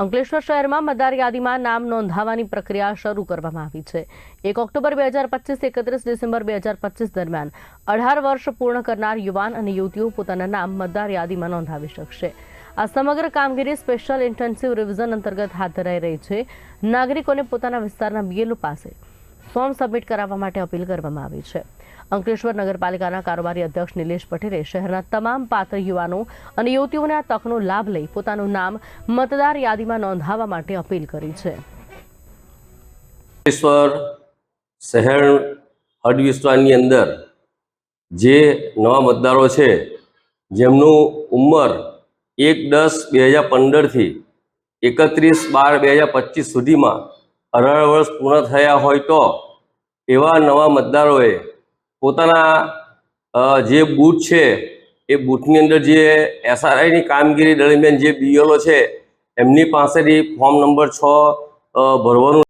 અંકલેશ્વર શહેરમાં મતદાર યાદીમાં નામ નોંધાવવાની પ્રક્રિયા શરૂ કરવામાં આવી છે. એક ઓક્ટોબર બે હજાર પચીસ એકત્રીસ ડિસેમ્બર બે હજાર પચીસ દરમિયાન અઢાર વર્ષ પૂર્ણ કરનાર યુવાન અને યુવતીઓ પોતાના નામ મતદાર યાદીમાં નોંધાવી શકશે. આ સમગ્ર કામગીરી સ્પેશિયલ ઇન્ટેન્સિવ રિવિઝન અંતર્ગત હાથ ધરાઈ રહી છે. નાગરિકોને પોતાના વિસ્તારના બીએલઓ પાસે ફોર્મ સબમિટ કરાવવા માટે અપીલ કરવામાં આવી છે. અંકલેશ્વર નગરપાલિકાના કારોબારી અધ્યક્ષ નિલેશ પટેલે શહેરના તમામ પાત્ર યુવાનો અને યુવતીઓને આ તકનો લાભ લઈ પોતાનું નામ મતદાર યાદીમાં નોંધાવવા માટે અપીલ કરી છે. શહેર હડ વિસ્તારની અંદર જે નવા મતદારો છે, જેમનું ઉંમર એક દસ બે હજાર પંદરથી એકત્રીસ બાર બે હજાર પચીસ સુધીમાં અઢાર વર્ષ પૂર્ણ થયા હોય તો એવા નવા મતદારોએ પોતાના જે બૂથ છે, એ બૂથની અંદર જે એસઆરઆઈની કામગીરી દરમિયાન જે બીએલઓ છે, એમની પાસેથી ફોર્મ નંબર છ ભરવાનું